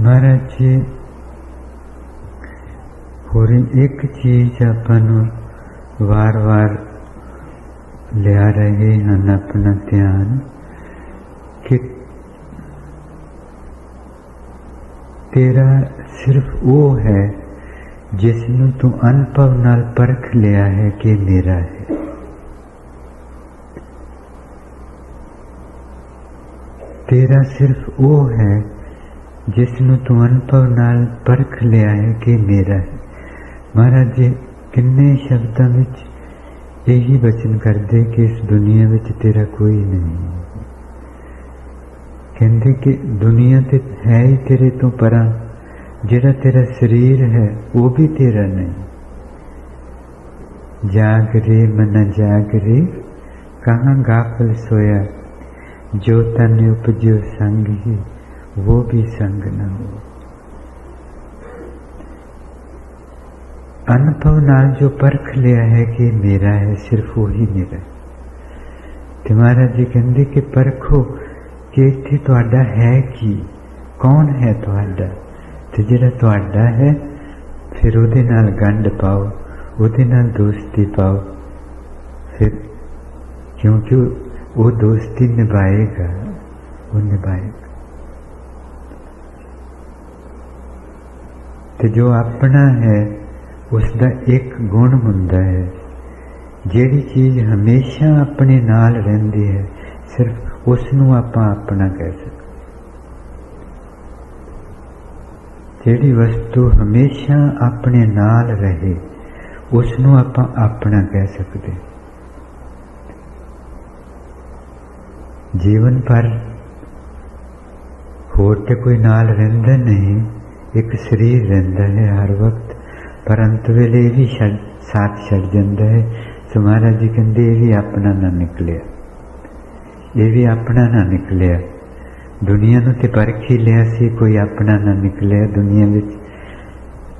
ਮਹਾਰਾਜ ਜੀ ਹੋਰ ਇੱਕ ਚੀਜ਼ ਆਪਾਂ ਨੂੰ ਵਾਰ-ਵਾਰ ਲਿਆ ਰਹੇ ਹਨ ਆਪਣਾ ਧਿਆਨ ਕਿ ਤੇਰਾ ਸਿਰਫ ਉਹ ਹੈ ਜਿਸ ਨੂੰ ਤੂੰ ਅਨੁਭਵ ਨਾਲ ਪਰਖ ਲਿਆ ਹੈ ਕਿ ਮੇਰਾ ਹੈ ਤੇਰਾ ਸਿਰਫ ਉਹ ਹੈ ਜਿਸ ਨੂੰ ਤੂੰ ਅਨੁਭਵ ਨਾਲ ਪਰਖ ਲਿਆ ਹੈ ਕਿ ਮੇਰਾ ਹੈ। ਮਹਾਰਾਜ ਜੀ, ਕਿੰਨੇ ਸ਼ਬਦਾਂ ਵਿੱਚ ਇਹੀ ਬਚਨ ਕਰਦੇ ਕਿ ਇਸ ਦੁਨੀਆ ਵਿੱਚ ਤੇਰਾ ਕੋਈ ਨਹੀਂ ਕਹਿੰਦੇ ਕਿ ਦੁਨੀਆ ਤੇ ਹੈ ਹੀ ਤੇਰੇ ਤੋਂ ਪਰਾਂ, ਜਿਹੜਾ ਤੇਰਾ ਸਰੀਰ ਹੈ, ਉਹ ਵੀ ਤੇਰਾ ਨਹੀਂ। ਜਾਗ ਰੇ, ਮਨ ਜਾਗ ਰੇ, ਕਹਾਂ ਗਾਫਲ ਸੋਇਆ, ਜੋ ਤਨ ਉਪਜਿਓ ਸੰਗੀ वो भी संग न हो ਅਨੁਭਵ ਨਾਲ ਜੋ ਪਰਖ ਲਿਆ ਹੈ ਕਿ ਮੇਰਾ ਹੈ ਸਿਰਫ ਉਹੀ ਮੇਰਾ ਹੈ ਤੇ ਮਹਾਰਾਜ ਜੀ ਕਹਿੰਦੇ ਕਿ ਪਰਖੋ ਕਿ ਇੱਥੇ ਤੁਹਾਡਾ ਹੈ ਕੀ ਕੌਣ ਹੈ ਤੁਹਾਡਾ ਤੇ ਜਿਹੜਾ ਤੁਹਾਡਾ ਹੈ ਫਿਰ ਉਹਦੇ ਨਾਲ ਗੰਢ ਪਾਓ ਉਹਦੇ ਨਾਲ ਦੋਸਤੀ ਪਾਓ ਫਿਰ ਕਿਉਂਕਿ ਉਹ ਦੋਸਤੀ ਨਿਭਾਏਗਾ ਉਹ ਨਿਭਾਏਗਾ ਤੇ ਜੋ ਆਪਣਾ ਹੈ ਉਸ ਦਾ ਇੱਕ ਗੁਣ ਹੁੰਦਾ ਹੈ। ਜਿਹੜੀ ਚੀਜ਼ ਹਮੇਸ਼ਾ ਆਪਣੇ ਨਾਲ ਰਹਿੰਦੀ ਹੈ, ਸਿਰਫ ਉਸ ਨੂੰ ਆਪਾਂ ਆਪਣਾ ਕਹਿ ਸਕਦੇ ਜਿਹੜੀ ਵਸਤੂ ਹਮੇਸ਼ਾ ਆਪਣੇ ਨਾਲ ਰਹੇ ਉਸ ਨੂੰ ਆਪਾਂ ਆਪਣਾ ਕਹਿ ਸਕਦੇ ਜੀਵਨ ਭਰ ਹੋਰ ਤੇ ਕੋਈ ਨਾਲ ਰਹਿੰਦਾ ਨਹੀਂ। ਇੱਕ ਸਰੀਰ ਰਹਿੰਦਾ ਹੈ ਹਰ ਵਕਤ ਪਰ ਅੰਤ ਵੇਲੇ ਵੀ ਛੱਡ, ਸਾਥ ਛੱਡ ਜਾਂਦਾ ਹੈ। ਸੋ ਮਹਾਰਾਜ ਜੀ ਕਹਿੰਦੇ, ਇਹ ਵੀ ਆਪਣਾ ਨਾ ਨਿਕਲਿਆ। ਇਹ ਵੀ ਆਪਣਾ ਨਾ ਨਿਕਲਿਆ। ਦੁਨੀਆ ਨੂੰ ਤੇ ਪਰਖ ਹੀ ਲਿਆ ਸੀ, ਕੋਈ ਆਪਣਾ ਨਾ ਨਿਕਲਿਆ ਦੁਨੀਆ ਵਿੱਚ।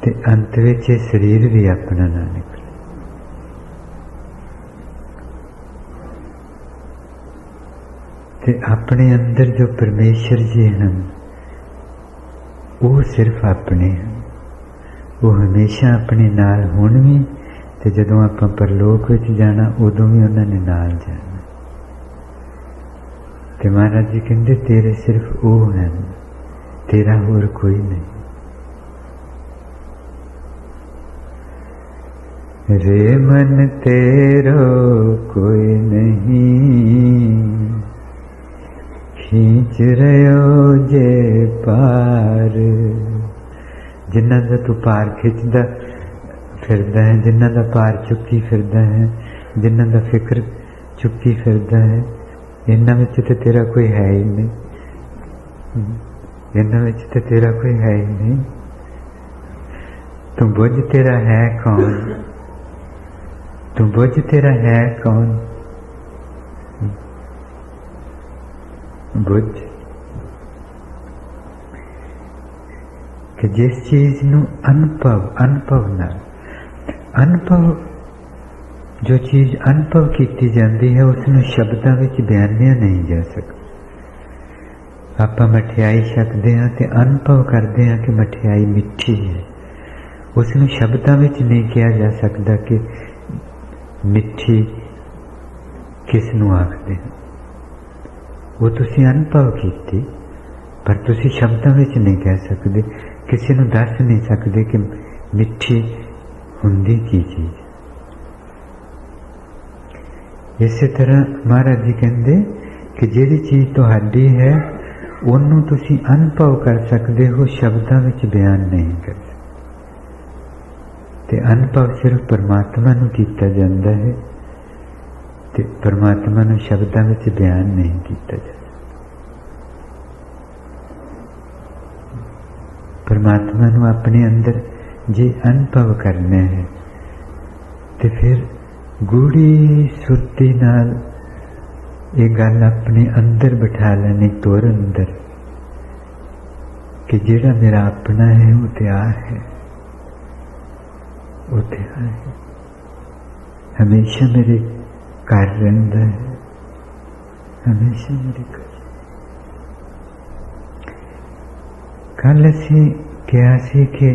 ਤੇ ਅੰਤ ਵਿੱਚ ਇਹ ਸਰੀਰ ਵੀ ਆਪਣਾ ਨਾ ਨਿਕਲਿਆ। ਤੇ ਆਪਣੇ ਅੰਦਰ ਜੋ ਪਰਮੇਸ਼ਰ ਜੀ ਹਨ ਉਹ ਸਿਰਫ ਆਪਣੇ ਹਨ ਉਹ ਹਮੇਸ਼ਾ ਆਪਣੇ ਨਾਲ ਹੁਣ ਵੀ ਤੇ ਜਦੋਂ ਆਪਾਂ ਪਰਲੋਕ ਵਿੱਚ ਜਾਣਾ, ਉਦੋਂ ਵੀ ਉਹਨਾਂ ਨੇ ਨਾਲ ਜਾਣਾ। ਤੇ ਮਹਾਰਾਜ ਜੀ ਕਹਿੰਦੇ, ਤੇਰੇ ਸਿਰਫ ਉਹ ਹਨ, ਤੇਰਾ ਹੋਰ ਕੋਈ ਨਹੀਂ। ਰੇ ਮਨ ਤੇਰੋ ਕੋਈ ਨਹੀਂ। ਖਿੱਚ ਰਿਓ ਜੇ ਪਾਰ। ਜਿਨ੍ਹਾਂ ਦਾ ਤੂੰ ਪਾਰ ਖਿੱਚਦਾ, ਫਿਰਦਾ ਹੈ। ਜਿਨ੍ਹਾਂ ਦਾ ਪਾਰ ਚੁੱਕੀ ਫਿਰਦਾ ਹੈ, ਜਿਨ੍ਹਾਂ ਦਾ ਫਿਕਰ ਚੁੱਕੀ ਫਿਰਦਾ ਹੈ, ਇਹਨਾਂ ਵਿੱਚ ਤੇ ਤੇਰਾ ਕੋਈ ਹੈ ਹੀ ਨਹੀਂ। ਇਹਨਾਂ ਵਿੱਚ ਤੇ ਤੇਰਾ ਕੋਈ ਹੈ ਹੀ ਨਹੀਂ। ਤੂੰ ਬੁੱਝ ਤੇਰਾ ਹੈ ਕੌਣ? ਤੂੰ ਬੁੱਝ ਤੇਰਾ ਹੈ ਕੌਣ? ਬੁੱਝ ਕਿ ਜਿਸ ਚੀਜ਼ ਨੂੰ ਅਨੁਭਵ ਅਨੁਭਵ ਨਾਲ ਅਨੁਭਵ ਜੋ ਚੀਜ਼ ਅਨੁਭਵ ਕੀਤੀ ਜਾਂਦੀ ਹੈ ਉਸ ਨੂੰ ਸ਼ਬਦਾਂ ਵਿੱਚ ਬਿਆਨਿਆ ਨਹੀਂ ਜਾ ਸਕਦਾ ਆਪਾਂ ਮਠਿਆਈ ਛਕਦੇ ਹਾਂ ਤੇ ਅਨੁਭਵ ਕਰਦੇ ਹਾਂ ਕਿ ਮਠਿਆਈ ਮਿੱਠੀ ਹੈ ਉਸ ਨੂੰ ਸ਼ਬਦਾਂ ਵਿੱਚ ਨਹੀਂ ਕਿਹਾ ਜਾ ਸਕਦਾ ਕਿ ਮਿੱਠੀ ਕਿਸ ਨੂੰ ਆਖਦੇ ਹਨ ਉਹ ਤੁਸੀਂ ਅਨੁਭਵ ਕੀਤੀ, ਪਰ ਤੁਸੀਂ ਸ਼ਬਦਾਂ ਵਿੱਚ ਨਹੀਂ ਕਹਿ ਸਕਦੇ, ਕਿਸੇ ਨੂੰ ਦੱਸ ਨਹੀਂ ਸਕਦੇ ਕਿ ਮਿੱਠੀ ਹੁੰਦੀ ਕੀ ਚੀਜ਼। ਇਸੇ ਤਰ੍ਹਾਂ ਮਹਾਰਾਜ ਜੀ ਕਹਿੰਦੇ ਕਿ ਜਿਹੜੀ ਚੀਜ਼ ਤੁਹਾਡੀ ਹੈ, ਉਹਨੂੰ ਤੁਸੀਂ ਅਨੁਭਵ ਕਰ ਸਕਦੇ ਹੋ, ਸ਼ਬਦਾਂ ਵਿੱਚ ਬਿਆਨ ਨਹੀਂ ਕਰ ਸਕਦੇ। ਤੇ ਅਨੁਭਵ ਸਿਰਫ ਪਰਮਾਤਮਾ ਨੂੰ ਕੀਤਾ ਜਾਂਦਾ ਹੈ। ਤੇ ਪਰਮਾਤਮਾ ਨੂੰ ਸ਼ਬਦਾਂ ਵਿੱਚ ਬਿਆਨ ਨਹੀਂ ਕੀਤਾ ਜਾਂਦਾ ਪਰਮਾਤਮਾ ਨੂੰ ਆਪਣੇ ਅੰਦਰ ਜੇ ਅਨੁਭਵ ਕਰਨਾ ਹੈ, ਤੇ ਫਿਰ ਗੂੜੀ ਸੁਰਤੀ ਨਾਲ ਇਹ ਗੱਲ ਆਪਣੇ ਅੰਦਰ ਬਿਠਾ ਲੈਣੀ, ਤੋਰ ਅੰਦਰ, ਕਿ ਜਿਹੜਾ ਮੇਰਾ ਆਪਣਾ ਹੈ, ਉਹ ਤਿਆਰ ਹੈ, ਉਹ ਤਿਆਰ ਹੈ। ਹਮੇਸ਼ਾ ਮੇਰੇ ਘਰ ਰਹਿੰਦਾ ਹੈ ਹਮੇਸ਼ਾ ਮੇਰੇ ਘਰ ਕੱਲ ਅਸੀਂ ਕਿਹਾ ਸੀ ਕਿ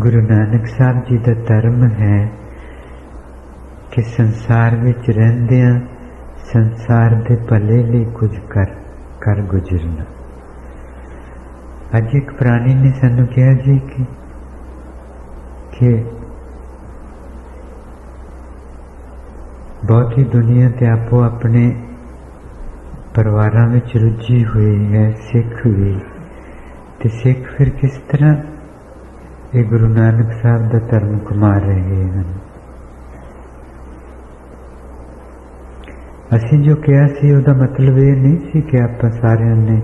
ਗੁਰੂ ਨਾਨਕ ਸਾਹਿਬ ਜੀ ਦਾ ਧਰਮ ਹੈ ਕਿ ਸੰਸਾਰ ਵਿੱਚ ਰਹਿੰਦਿਆਂ ਸੰਸਾਰ ਦੇ ਭਲੇ ਲਈ ਕੁਝ ਕਰ ਕਰ ਗੁਜ਼ਰਨਾ ਅੱਜ ਇੱਕ ਪ੍ਰਾਣੀ ਨੇ ਸਾਨੂੰ ਕਿਹਾ ਜੀ ਕਿ ਕਿ ਬਹੁਤ ਹੀ ਦੁਨੀਆ ਤੇ ਆਪੋ ਆਪਣੇ ਪਰਿਵਾਰਾਂ ਵਿੱਚ ਰੁੱਝੀ ਹੋਈ ਹੈ, ਸਿੱਖ ਵੀ। ਤੇ ਸਿੱਖ ਫਿਰ ਕਿਸ ਤਰ੍ਹਾਂ ਇਹ ਗੁਰੂ ਨਾਨਕ ਸਾਹਿਬ ਦਾ ਧਰਮ ਕਮਾ ਰਹੇ ਹਨ? ਅਸੀਂ ਜੋ ਕਿਹਾ ਸੀ, ਉਹਦਾ ਮਤਲਬ ਇਹ ਨਹੀਂ ਸੀ ਕਿ ਆਪਾਂ ਸਾਰਿਆਂ ਨੇ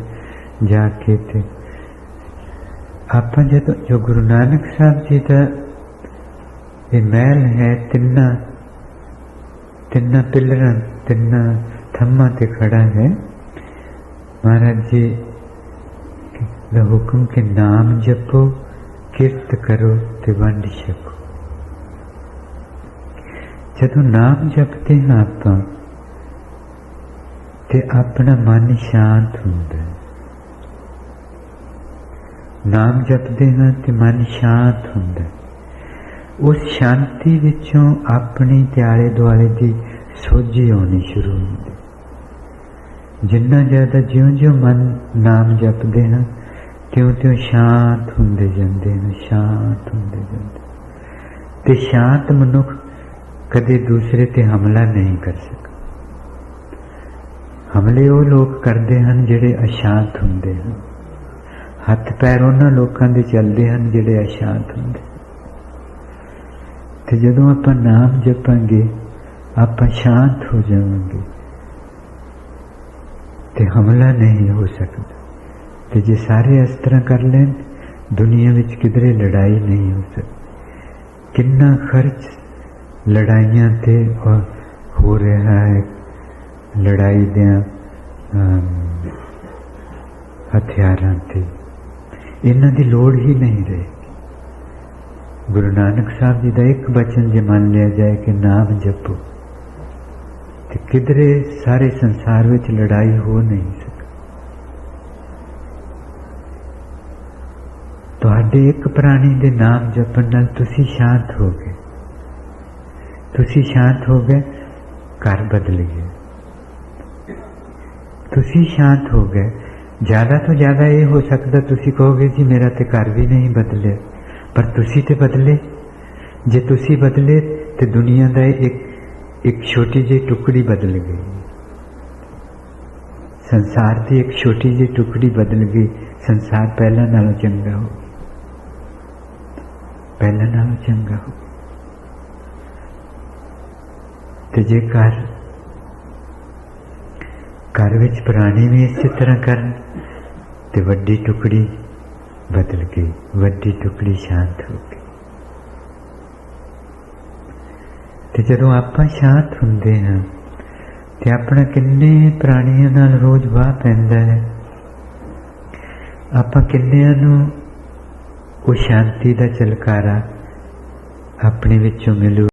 ਜਾ ਕੇ ਤੇ ਆਪਾਂ ਜਦੋਂ, ਜੋ ਗੁਰੂ ਨਾਨਕ ਸਾਹਿਬ ਜੀ ਦਾ ਇਹ ਮਹਿਲ ਹੈ, ਤਿੰਨਾਂ ਤਿੰਨਾਂ ਪਿਲਰਾਂ ਤਿੰਨਾਂ ਥੰਮਾਂ ਤੇ ਖੜਾ ਹੈ ਮਹਾਰਾਜ ਜੀ ਦਾ ਹੁਕਮ ਕਿ ਨਾਮ ਜਪੋ ਕਿਰਤ ਕਰੋ ਤੇ ਵੰਡ ਛਕੋ ਜਦੋਂ ਨਾਮ ਜਪਦੇ ਹਾਂ ਆਪਾਂ ਤੇ ਆਪਣਾ ਮਨ ਸ਼ਾਂਤ ਹੁੰਦਾ ਹੈ ਨਾਮ ਜਪਦੇ ਹਾਂ ਤੇ ਮਨ ਸ਼ਾਂਤ ਹੁੰਦਾ ਹੈ ਉਸ ਸ਼ਾਂਤੀ ਵਿੱਚੋਂ ਆਪਣੀ ਤੇ ਆਲੇ ਦੁਆਲੇ ਦੀ ਸੋਝੀ ਆਉਣੀ ਸ਼ੁਰੂ ਹੁੰਦੀ ਜਿੰਨਾ ਜ਼ਿਆਦਾ ਜਿਉਂ-ਜਿਉਂ ਮਨ ਨਾਮ ਜਪਦੇ ਹਨ, ਤਿਉਂ-ਤਿਉਂ ਸ਼ਾਂਤ ਹੁੰਦੇ ਜਾਂਦੇ ਹਨ, ਸ਼ਾਂਤ ਹੁੰਦੇ ਜਾਂਦੇ ਤੇ ਸ਼ਾਂਤ ਮਨੁੱਖ ਕਦੇ ਦੂਸਰੇ ਤੇ ਹਮਲਾ ਨਹੀਂ ਕਰ ਸਕਦਾ। ਹਮਲੇ ਉਹ ਲੋਕ ਕਰਦੇ ਹਨ ਜਿਹੜੇ ਅਸ਼ਾਂਤ ਹੁੰਦੇ ਹਨ। ਹੱਥ ਪੈਰ ਉਹਨਾਂ ਲੋਕਾਂ ਦੇ ਚੱਲਦੇ ਹਨ ਜਿਹੜੇ ਅਸ਼ਾਂਤ ਹੁੰਦੇ ਤੇ ਜਦੋਂ ਆਪਾਂ ਨਾਮ ਜਪਾਂਗੇ, ਆਪਾਂ ਸ਼ਾਂਤ ਹੋ ਜਾਵਾਂਗੇ ਤੇ ਹਮਲਾ ਨਹੀਂ ਹੋ ਸਕਦਾ। ਤੇ ਜੇ ਸਾਰੇ ਇਸ ਤਰ੍ਹਾਂ ਕਰ ਲੈਣ, ਦੁਨੀਆ ਵਿੱਚ ਕਿਧਰੇ ਲੜਾਈ ਨਹੀਂ ਹੋ ਸਕਦੀ। ਕਿੰਨਾ ਖਰਚ ਲੜਾਈਆਂ ਤੇ ਹੋ- ਹੋ ਰਿਹਾ ਹੈ। ਲੜਾਈ ਦੇ ਹਥਿਆਰਾਂ ਤੇ। ਇਹਨਾਂ ਦੀ ਲੋੜ ਹੀ ਨਹੀਂ ਰਹੀ। ਗੁਰੂ ਨਾਨਕ ਸਾਹਿਬ ਜੀ ਦਾ ਇੱਕ ਬਚਨ ਜੇ ਮੰਨ ਲਿਆ ਜਾਏ ਕਿ ਨਾਮ ਜਪੋ, ਤੇ ਕਿਧਰੇ ਸਾਰੇ ਸੰਸਾਰ ਵਿੱਚ ਲੜਾਈ ਹੋ ਨਹੀਂ ਸਕਦੀ ਤੁਹਾਡੇ ਇੱਕ ਪ੍ਰਾਣੀ ਦੇ ਨਾਮ ਜਪਣ ਨਾਲ ਤੁਸੀਂ ਸ਼ਾਂਤ ਹੋ ਗਏ। ਤੁਸੀਂ ਸ਼ਾਂਤ ਹੋ ਗਏ, ਘਰ ਬਦਲ ਗਿਆ ਤੁਸੀਂ ਸ਼ਾਂਤ ਹੋ ਗਏ। ਜ਼ਿਆਦਾ ਤੋਂ ਜ਼ਿਆਦਾ ਇਹ ਹੋ ਸਕਦਾ ਤੁਸੀਂ ਕਹੋਗੇ ਜੀ, ਮੇਰਾ ਤੇ ਘਰ ਵੀ ਨਹੀਂ ਬਦਲਿਆ। ਪਰ ਤੁਸੀਂ ਤੇ ਬਦਲੇ। ਜੇ ਤੁਸੀਂ ਬਦਲੇ, ਤੇ ਦੁਨੀਆ ਦਾ ਇੱਕ ਇੱਕ ਛੋਟੀ ਜਿਹੀ ਟੁਕੜੀ ਬਦਲ ਗਈ। ਸੰਸਾਰ ਦੀ ਇੱਕ ਛੋਟੀ ਜਿਹੀ ਟੁਕੜੀ ਬਦਲ ਗਈ। ਸੰਸਾਰ ਪਹਿਲਾਂ ਨਾਲੋਂ ਚੰਗਾ ਹੋ ਪਹਿਲਾਂ ਨਾਲੋਂ ਚੰਗਾ ਹੋ ਤੇ ਜੇ ਘਰ ਘਰ ਵਿੱਚ ਪ੍ਰਾਣੀ ਵੀ ਇਸੇ ਤਰ੍ਹਾਂ ਕਰਨ, ਤੇ ਵੱਡੀ ਟੁਕੜੀ ਬਦਲ ਗਈ, ਵੱਡੀ ਟੁਕੜੀ ਸ਼ਾਂਤ ਹੋ ਗਈ। ਤੇ ਜਦੋਂ ਆਪਾਂ ਸ਼ਾਂਤ ਹੁੰਦੇ ਹਾਂ, ਤੇ ਆਪਣਾ ਕਿੰਨੇ ਪ੍ਰਾਣੀਆਂ ਨਾਲ ਰੋਜ਼ ਵਾਹ ਪੈਂਦਾ ਹੈ। ਆਪਾਂ ਕਿੰਨਿਆਂ ਨੂੰ ਉਹ ਸ਼ਾਂਤੀ ਦਾ ਚਲਕਾਰਾ ਆਪਣੇ ਵਿੱਚੋਂ ਮਿਲੂ।